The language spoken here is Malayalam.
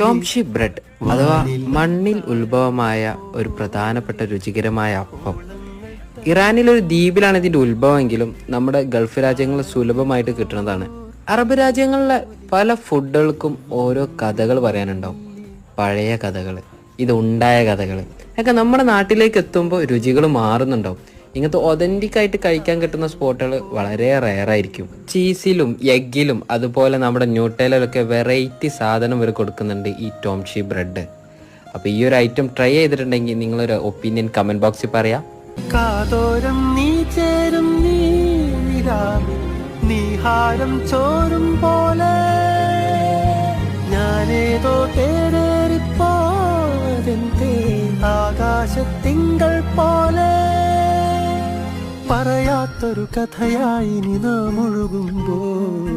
ടോംഷി ബ്രെഡ് അഥവാ മണ്ണിൽ ഉത്ഭവമായ ഒരു പ്രധാനപ്പെട്ട രുചികരമായ അപ്പം. ഇറാനിലെ ഒരു ദ്വീപിലാണ് ഇതിന്റെ ഉത്ഭവമെങ്കിലും നമ്മുടെ ഗൾഫ് രാജ്യങ്ങളിൽ സുലഭമായിട്ട് കിട്ടുന്നതാണ്. അറബ് രാജ്യങ്ങളിലെ പല ഫുഡുകൾക്കും ഓരോ കഥകൾ പറയാനുണ്ടാവും. പഴയ കഥകൾ ഇതുണ്ടായ ഉണ്ടായ കഥകൾ ഒക്കെ നമ്മുടെ നാട്ടിലേക്ക് എത്തുമ്പോൾ രുചികൾ മാറുന്നുണ്ടാവും. ഇങ്ങനത്തെ ഒതന്റിക് ആയിട്ട് കഴിക്കാൻ കിട്ടുന്ന സ്പോട്ടുകൾ വളരെ റെയർ ആയിരിക്കും. ചീസിലും എഗ്ഗിലും അതുപോലെ നമ്മുടെ ന്യൂട്ടേലൊക്കെ വെറൈറ്റി സാധനം ഇവർ കൊടുക്കുന്നുണ്ട് ഈ ടോംഷി ബ്രെഡ് അപ്പോൾ ഈ ഒരു ഐറ്റം ട്രൈ ചെയ്തിട്ടുണ്ടെങ്കിൽ നിങ്ങളൊരു ഒപ്പീനിയൻ കമന്റ് ബോക്സിൽ പറയാം. കാതോരം നീ ചോരും പോലെ. ആകാശത്തിങ്കൾ പോലെ. പറയാത്തൊരു കഥയായി നാം ഒഴുകുമ്പോൾ